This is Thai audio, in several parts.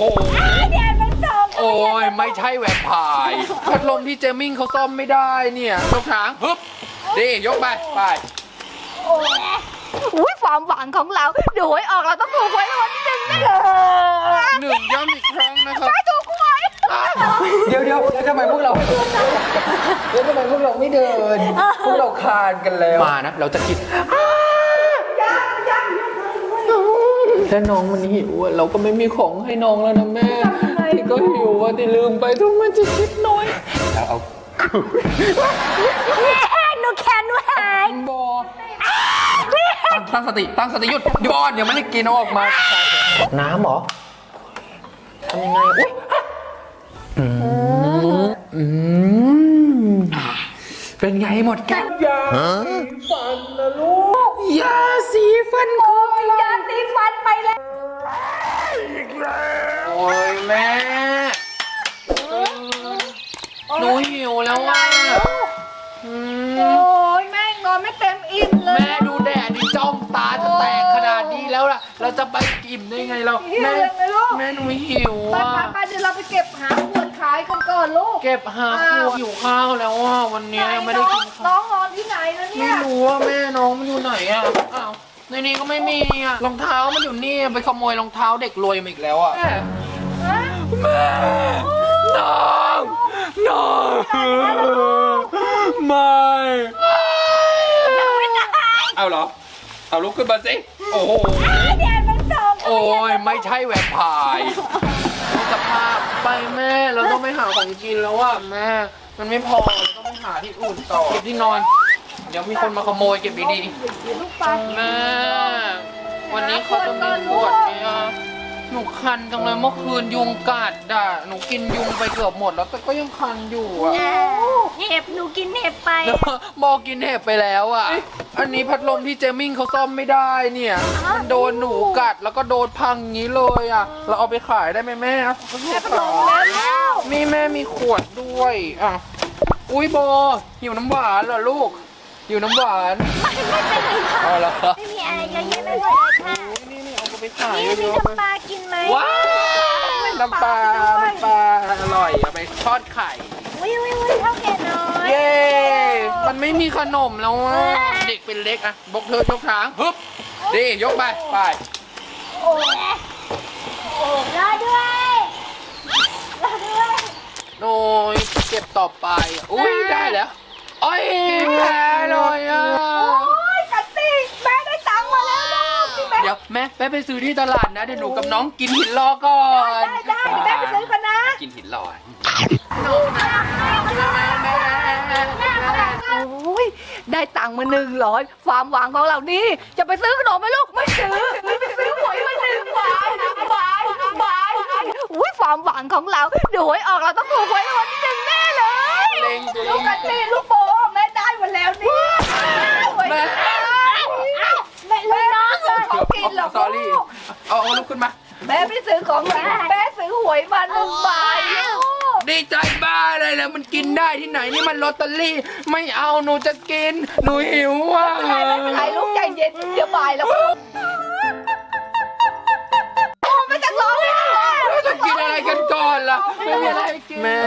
โหแดดมันส่องโอ้ยไม่ใช่แหวนพายพัดลมที่เจมิ่งเขาซ่อมไม่ได้เนี่ยยกหางฮึบดียกไปไปอุ้ยความหวังของเราดูหวยออกเราต้องถูกหวยรางวัลที่หนึ่งแน่เลยหนึ่งย้ำอีกครั้งนะครับถ้าถูกหวยเดี๋ยวเดี๋ยวแล้วทำไมพวกเราแล้วทำไมพวกเราไม่เดิน พวกเราคลานกันแล้วมานะเราจะกิน ถ้าน้องมันหิวอะเราก็ไม่มีของให้น้องแล้วนะแม่ที่ก็หิวอะที่ลืมไปทุกมันจะคิดน้อยแล้วเอาหนูแขนหนูหายบอตั้งตั้งสติตั้งสติหยุดหยุดก่อนเดี๋ยวไม่ได้กินเอาออกมา น้ำเหรอทำยังไงอุ้ยอืมอืมเป็นไงหมดแก้ว ยาสีฟันนะลูก ยาสีฟันคืออะไรยาสีฟันไปแล้วโอ้ยแม่ หนูหิวแล้วว่ะอืมโอ้ยแม่งอนไม่เต็มอิ่มเลยแม่ดูแดดดิจ้องตาจะแตกขนาดนี้แล้วล่ะ เราจะไปกินได้ไงเรา หิวแม่ยังไงลูกแม่หนูหิวไปอะ ไปไปเดี๋ยวเราไปเก็บหาขวดขายกันก่อนลูก เก็บหาครัวหิวข้าวแล้วอะวันนี้ไม่ได้กินน้ข้าวองนอนที่ไหนนะเนี่ไม่ยรู้ว่าแม่น้องมันอยู่ไหนอะอ้าว ในนี้ก็ไม่มีอะรองเท้ามันอยู่นี่ไปขโมยรองเท้าเด็กรวยมาอีกแล้วอะแม่ฮะแม่น้องน้องไม่เอาเหรอเอาลุกขึ้นมาสิโอ้โหแดดมันส่องโอ้ยไม่ใช่แหวนพายสภาพไปแม่เราต้องไปหาของกินแล้วอะแม่มันไม่พอเราต้องไปหาที่อื่นต่อเก็บที่นอนเดี๋ยวมีคนมาขโมยเก็บดีลูกปลาๆแม่วันนี้เขาจะมีบวชเนี่ยหนูคันจังเลยเมื่อคืนยุงกัดอะหนูกินยุงไปเกือบหมดแล้วแต่ก็ยังคันอยู่อะ เห็บหนูกินเห็บไปบอกกินเห็บไปแล้วอะ อันนี้พัดลมที่เจมิ่งเขาซ่อมไม่ได้เนี่ย มันโดนหนูกัดแล้วก็โดนพังงี้เลยอะ เราเอาไปขายได้ไหมแม่เขาถูกขายนี่แม่มีขวดด้วย อะ อุ้ยโบหิวน้ำหวานเหรอลูก หิวน้ำหวานไม่เป็นไรค่ะเอาละไม่มีอะไรเยอะแยะไปหมดเลยค่ะนี่นี่เอาไปขายนี่เยมีอะๆน้ำปลากินไหมว้าวน้ำปลาน้ำปลาอร่อยเอาไปทอดไข่วิววิววิวเท่าแก่น้อยเย้มันไม่มีขนมแล้วอะเด็กเป็นเล็กอะบกเธอยกทางฮึบดียกไปไปโอ้ยโอ้ยรอด้วยรอด้วยโอ้ยเก็บต่อไปอุ้ยได้แล้ว โอ้ยแพ้เลยอะโอ้ยกัตตี้แม่ได้ตังค์มาแล้วลูกพี่แม่เดี๋ยวแม่แม่ไปซื้อที่ตลาดนะเดี๋ยวหนูกับน้องกินหินรอก่อนได้ได้เดี๋ยวแม่ไปซื้อกันนะกินหินรอโอ้ยได้ตังค์มาหนึ่งร้อยความหวังของเรานี่จะไปซื้อขนมไหมลูกไม่ซื้อไปซื้อหวยมาหนึ่งบาทบาทบาทอุ้ยความหวังของเราดูหวยออกเราต้องถูกหวยรางวัลที่หนึ่งแน่เลยเล็งเล็งลูกกันตีลูกโป่ง แม่ได้หมดแล้วนี่แม่แม่ลูกน้องเลยเขากินหรอกสอรี่เอาเอาลุกขึ้นมา แม่ไม่ซื้อของกินแม่ซื้อหวยมาหนึ่งใบลูกดีใจบ้าเลยแล้วมันกินได้ที่ไหนนี่มันลอตเตอรี่ ไม่เอาหนูจะกิน หนูหิวว่ะไม่เป็นไรลูกใจเย็นเดี๋ยวบ่ายแล้ว ล่ะไม่มีอะไรกินแม่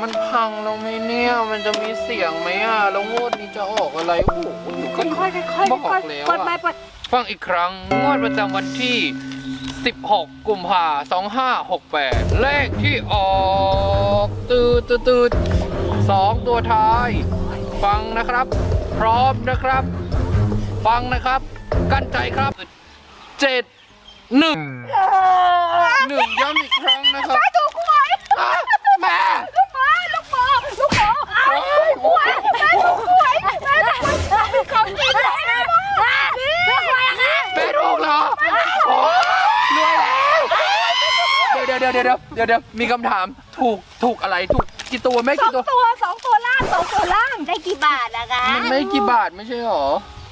มันพังแล้วไหมเนี่ย มันจะมีเสียงไหมอะ แล้วงวดนี้จะออกอะไร โอ้โหหนูก็ค่อยๆค่อยๆบอกค่อยแล้วๆเปิดไม้อะเปิดฟังอีกครั้ง งวดประจำวันที่ 16 กุมภา2568 เลขที่ออกตืดตืดตืดสองตัวท้าย ฟังนะครับ พร้อมนะครับ ฟังนะครับ กั้นใจครับเจ็ดหนึ่งหนึ่งย้ำอีกครั้งนะครับ แม่ลูกหมาลูกหมาลูกหมาอ้าวถูกหวยแม่ถูกหวยแม่ถูกหวยมีของกินแล้วนี่ถูกหวยอะค่ะแม่ถูกเหรอโอ้รวยแล้วเดี๋ยวเดี๋ยวเดี๋ยวเดี๋ยวเดี๋ยวเดี๋ยวมีคำถามถูกถูกอะไรถูกกี่ตัวแม่สอกี่งตัวตัวสองตัวล่างสองตัวล่างได้กี่บาทนะคะมันไม่กี่บาทไม่ใช่หรอ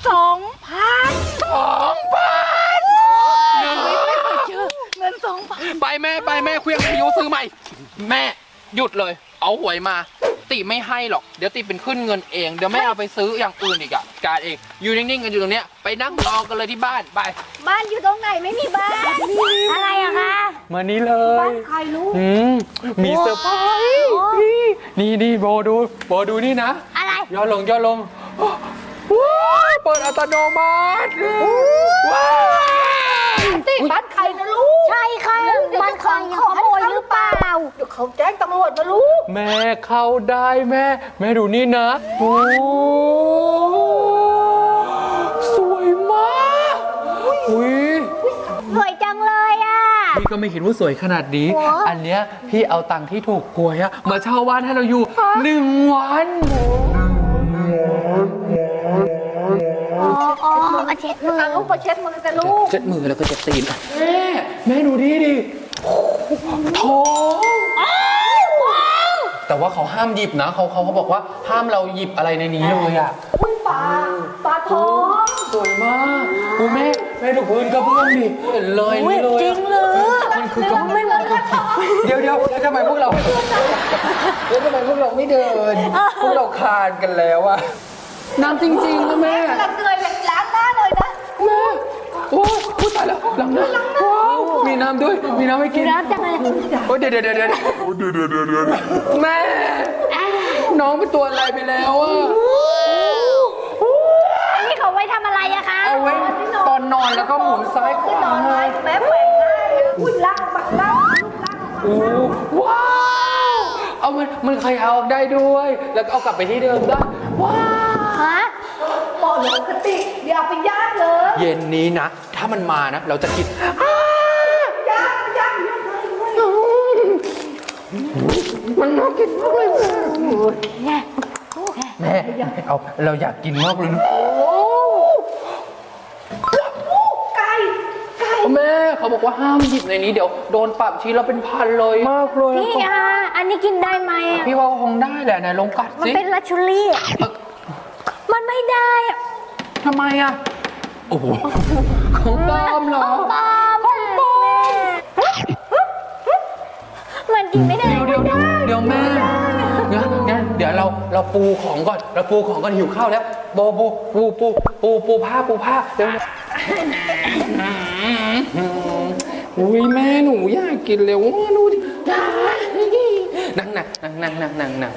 สองพันสองพันไม่เคยเจอเงินสองพันไปแม่ไปแม่เครื่องวิทยุซื้อใหม่ แม่หยุดเลย เอาหวยมาติไม่ให้หรอก เดี๋ยวติเป็นขึ้นเงินเอง เดี๋ยวแม่เอาไปซื้ออย่างอื่นอีกอะการเองอยู่นิ่งๆกันอยู่ตรงเนี้ยไปนั่งรอกันเลยที่บ้านไป บ้านอยู่ตรงไหนไม่มีบ้าน อะไรอะคะมานี่เลบ้ายนใครรู้อืมมีเซอร์ไพรส์นี่นี่โบดูโบดูนี่นะ อะไร ย่อลงย่อลงว้าวเปิดอัตโนมัติว้าว ติบ้านใครนะลูกใช่ค่ะบ้านใครขโมยหรือเปล่า เดี๋ยวเขาแจ้งตำรวจมาลูก แม่เข้าได้แม่ แม่ดูนี่นะโอ้สวยมากอุ้ยสวยจังเลยอะ พี่ก็ไม่คิดว่าสวยขนาดนี้ โอ้ อันเนี้ยพี่เอาตังค์ที่ถูกหวยอะมาเช่าบ้านให้เราอยู่หนึ่งวันอ๋ออ๋อเอาเช็ดมือ เอาลูกมาเช็ดมือกันลูก เจ็ดมือแล้วก็เจ็ดตีนอะ แม่แม่ดูนี่ดิท้องแต่ว่าเขาห้ามหยิบนะเขาเขาเขาบอกว่าห้ามเราหยิบอะไรในนี้เลยอะอุ้ยปลาปลาทองสวยมากโอ้แม่แม่ดูพื้นกระเบื้องดิเห็นเลยนี่เลยจริงหรือมันคือกระเบื้องเดี๋ยวเดี๋ยวแล้วทำไมพวกเราแล้วทำไมพวกเราไม่เดิน พวกเราคลานกันแล้วอะน้ำจริงๆนะแม่ โอ้พูดตายแล้วหลังน้ำว้าวมีน้ำด้วย มีน้ำให้กินรับจังเลยโอ้เดี๋ยวเดี๋ยวเดี๋ยวเดี๋ยวแม่ น้องเป็นตัวอะไรไปแล้วอะอันนี้เขาไว้ทำอะไรอะคะเอาไว้ตอนนอนแล้วก็หมุนซ้ายขคือนวาอนไว้แม่แขวนหน้าเลยอุ้ยล่างบักล่างลูกล่างโอ้ว้าว เอามันมันขยายออกได้ด้วย แล้วก็เอากลับไปที่เดิมได้ว้าวฮะ ปอดปกติอย่าไปย่างเลยเย็นนี้นะ ถ้ามันมานะ เราจะกินย่างย่างย่างเลยมันน่ากินมากเลยแม่เอาเราอยากกินมากเลยนะไก่ไก่แม่เขาบอกว่าห้ามหยิบในนี้เดี๋ยวโดนปรับทีละเป็นพันเลยมากเลยพี่อะอันนี้กินได้ไหมอะพี่ว่าคงได้แหละไหนลองกัดมันสิเป็นลัชชูรี่อะเอ่อ มันไม่ได้อะทำไมอะ โอ้โห ของปลอมเหรอปลอมอะมันกินไม่ได้เดี๋ยวเดี๋ยวเดี๋ยวเดี๋ยวแม่งั้นงั้นเดี๋ยวเราเราปูของก่อน เราปูของก่อนหิวข้าวแล้วโบปูปูปูปูปูผ้าปูผ้าเดี๋ยวอุ้ยแม่หนูอยากกินเร็วดูดินั่งนั่งนั่งนั่งนั่งนั่งนั่ง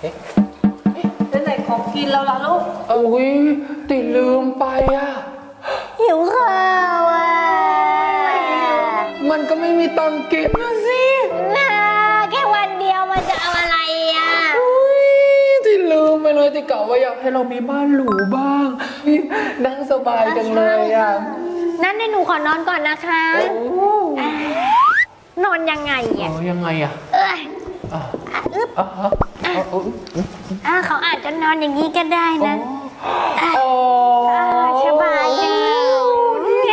เป็นไหน ของกินเราล่ะลูก อุ้ยติดลืมไปอะ หิวข้าวอะมันก็ไม่มีตังค์กินนะสิน่าแค่วันเดียวมันจะเอาอะไรอะอุ้ยติดลืมไปเลยติดกะว่าอยากให้เรามีบ้านหรูบ้างนั่งสบายจังเลยอะนั่นให้หนูขอนอนก่อนนะคะอ่านอนยังไงเออะอยังไงอะ เอ้ยอะอะอึ๊บอะ อะอะอุ๊ยอ่าเขาอาจจะนอนอย่างนี้ก็ได้นะโอ้อ่าสบายจังเล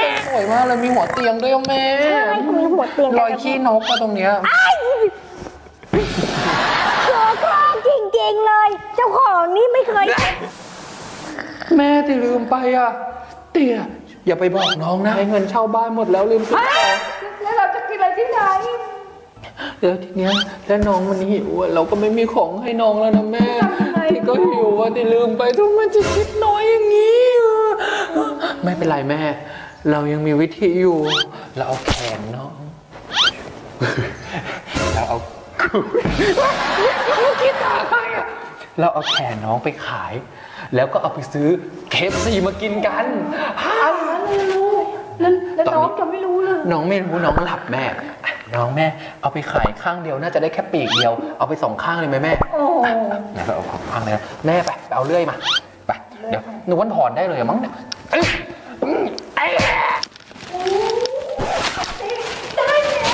ยสวยมากเลยมีหัวเตียงด้วยอะแม่ใช่มีหัวเตียงรอยขี้นกอะตรงเนี้ยโสโครกจริงๆเลย เจ้าของนี่ไม่เคย แม่ติลืมไปอะ เตี่ยอย่าไปบอกน้องนะให้เงินเช่าบ้านหมดแล้วลืมซื้อของแล้วเราจะกินอะไรที่ไหน เดี๋ยวทีเนี้ยแล้วน้องมันหิวอะเราก็ไม่มีของให้น้องแล้วนะแม่ที่ก็หิวอะที่ลืมไปทุกมันจะคิดน้อยอย่างนี้อะไม่เป็นไรแม่ เรายังมีวิธีอยู่ เราเอาแขนน้องเราเอาคิดหาใครอะเราเอาแขนน้องไปขาย แล้วก็เอาไปซื้อเคฟซีมากินกันเอางั้นเลยลูกแล้วแล้วน้องจะไม่รู้เลย น้องไม่รู้น้องหลับแม่ น้องแม่เอาไปขายข้างเดียวน่าจะได้แค่ปีกเดียว เอาไปสองข้างเลยไหมแม่โอ้โหเดี๋ยวเราเอาของข้างเลยนะแม่ไปไปเอาเลื่อยมาไปเดี๋ยวหนูวันถอนได้เลยอะมั้งเนี่ยเอ้ยอืมเอ้ยได้แล้ว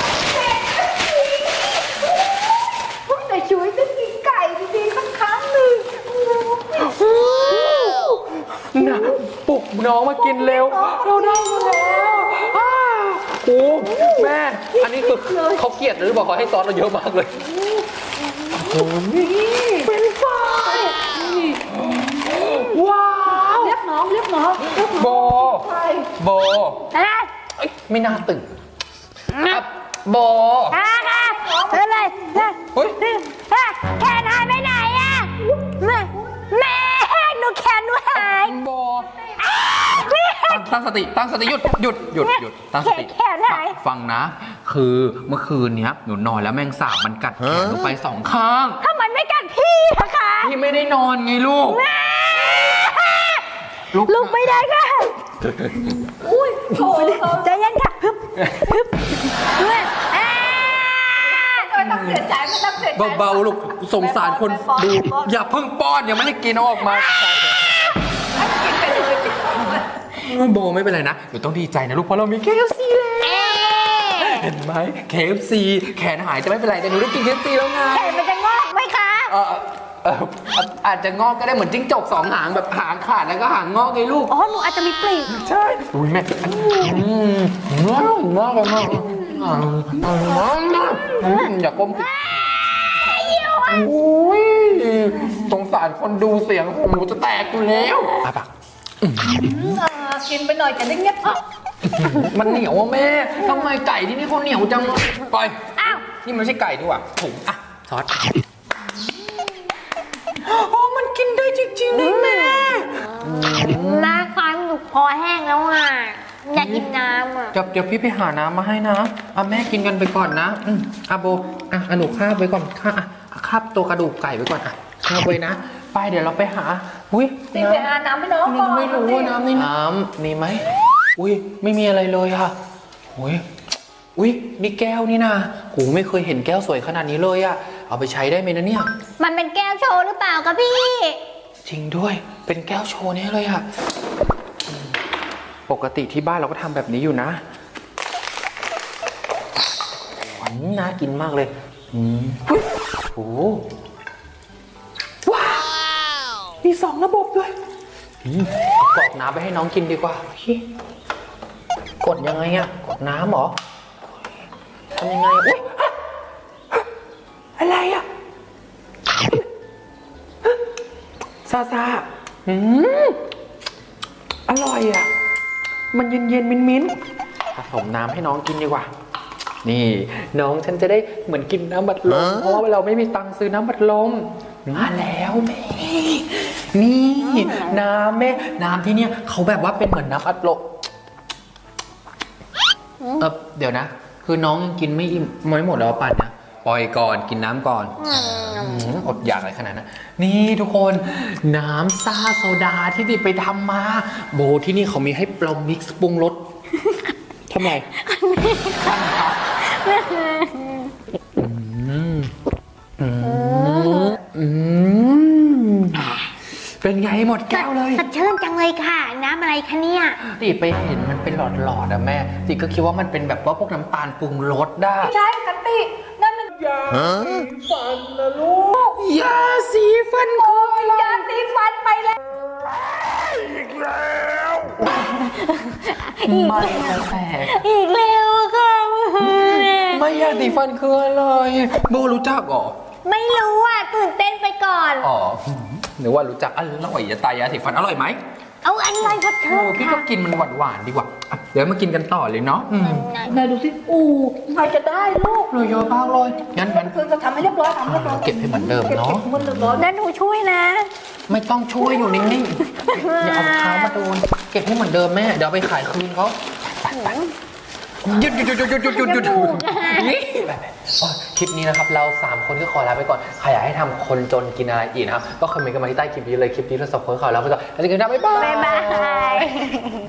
พวกในชีวิตจะกินไก่ดีๆสักครั้งหนึ่งน่ะปลุกน้องมากินเร็ว เราได้มาแล้วอ้าว โอ้แม่ อันนี้คือเขาเกลียดหรือเปล่าเขาให้ซอสเราเยอะมากเลยโอ้โหเป็นไฟว้าวเรียกน้องเรียกน้องเรียกน้องโบไปโบอะเอ้ยไม่น่าตื่นอะโบอะค่ะเอาเลยอะเฮ้ย ตั้งสติตั้งสติหยุดหยุดหยุดหยุดตั้งสติแขนไหนฟังนะ คือเมื่อคืนเนี้ยหนูนอนแล้วแมงสาบมันกัดแขนหนูไปสองข้างถ้ามันไม่กัดพี่นะคะพี่ไม่ได้นอนไงลูกลูกลูกไม่ได้ค่ะอุ้ยโถ่เธอใจเย็นค่ะฮึบฮึบเพื่อนอ่าไม่ต้องเสียใจไม่ต้องเสียใจเบาๆลูกสงสารคนดูอย่าเพิ่งป้อนยังไม่ได้กินเอาออกมากินไปเลย โบไม่เป็นไรนะหนูต้องดีใจนะลูกเพราะเรามี KFC แล้วเอ๊ะเห็นไหม KFC แขนหายจะไม่เป็นไรแต่หนูได้กิน KFC แล้วไงแขนมันจะงอกไหมคะ เออเอออาจจะงอกก็ได้เหมือนจิ้งจกสองหางแบบหางขาดแล้วก็หางงอกไงลูก อ๋อ หนูอาจจะมีปลีกใช่อุ้ยแม่อืมงอกงอกงอกอืมอืมอย่าก้มอุ้ยสงสารคนดูเสียงหนูจะแตกอยู่แล้วอะปะเอ อกินไปหน่อยจะได้เงียบอะมันเหนียวอะแม่ทำไมไก่ที่นี่เขาเหนียวจังเลยปล่อยอ้าว นี่มันไม่ใช่ไก่ดีกว่าถุงอะซอสโอ้มันกินได้จริงๆด้วยแม่น้าคะหนูคอแห้งแล้วอะอยากกินน้ำอะ เดี๋ยวเดี๋ยวพี่ไปหาน้ำมาให้นะเอาแม่กินกันไปก่อนนะอืมอะโบอะอะหนูคาบไว้ก่อนคาบอะคาบตัวกระดูกไก่ไว้ก่อนอะคาบไว้นะ ไปเดี๋ยวเราไปหา อุ้ยตีไปหาน้ำให้น้องก่อนไม่รู้ว่าน้ำในน้ำมีไหมอุ้ยไม่มีอะไรเลยค่ะอุ้ยอุ้ยนี่แก้วนี่นะโหไม่เคยเห็นแก้วสวยขนาดนี้เลยอะเอาไปใช้ได้ไหมนะเนี่ย มันเป็นแก้วโชว์หรือเปล่าคะพี่ จริงด้วย เป็นแก้วโชว์เนี่ยเลยอะอืมปกติที่บ้านเราก็ทำแบบนี้อยู่นะหวานน่ากินมากเลยอืมอุ๊ยโอ้โหว้าว มีสองระบบด้วยอืมเอากรอกน้ำไปให้น้องกินดีกว่าโอเคกดยังไงอะกดน้ำเหรอทำยังไงอะอุ๊ยฮะฮะอะไรอะซาซาอืมอร่อยอะมันเย็นเย็นๆมิ้นมิ้นๆผสมน้ำให้น้องกินดีกว่า นี่ น้องฉันจะได้เหมือนกินน้ำบัดลมเพราะว่าเราไม่มีตังค์ซื้อน้ำบัดลมมาแล้วแม่ นี่น้ำแม่น้ำที่เนี่ยเขาแบบว่าเป็นเหมือนน้ำอัดลมเออเดี๋ยวนะ คือน้องยังกินไม่อิ่มไม่หมดแล้วปั่นนะปล่อยก่อนกินน้ำก่อนอืมอดอยากอะไรขนาดนั้นนี่ทุกคนน้ำซ่าโซดาที่ดิไปทำมา โบที่นี่เขามีให้เรามิกซ์ปรุงรสทำไม เป็นไงหมดแก้วเลยสดชื่นจังเลยค่ะ น้ำอะไรคะเนี่ยติไปเห็นมันเป็นหลอดๆอะแม่ติก็คิดว่ามันเป็นแบบว่าพวกน้ำตาลปรุงรสได้ ใช่กันตินั่นมันยาสีฟันนะลูกยาสีฟันคืออะไรยาสีฟันไปแล้วไม่แปลกอีกแล้วค่ะไม่ยาสีฟันคืออะไรโบรู้จักเหรอไม่รู้อะตื่นเต้นไปก่อนอ๋อ หรือว่ารู้จักอร่อยจะตายยาสีฟันอร่อยไหมเอาอันไรสดโอ้ชื่นพี่ก็ค่ะกินมันหวานหวานๆดีกว่าอะเดี๋ยวมากินกันต่อเลยเนาะอืมไหนดูสิอู้ใครจะได้ลูกเลยเยอะมากเลยงั้นงั้นคือจะทำให้เรียบร้อยทำให้เรียบร้อยเก็บให้เหมือนเดิมเนาะเก็บให้เรียบร้อยแล้วหนูช่วยนะไม่ต้องช่วยอยู่นิ่งๆอย่าเอาเท้ามาโดนเก็บให้เหมือนเดิมแม่เดี๋ยวเอาไปขายคืนเขา หยุดหยุดหยุดหยุดหยุดหยุดหยุดหยุดหยุดคลิปนี้นะครับเราสามคนก็ขอลาไปก่อนใครอยากให้ทำคนจนกินอะไรอีกนะครับก็คอมเมนต์กันมาที่ใต้คลิปนี้เลยคลิปนี้เราสองคนขอลาไปก่อนแล้วเจอกันนะบ๊ายบายบ๊ายบาย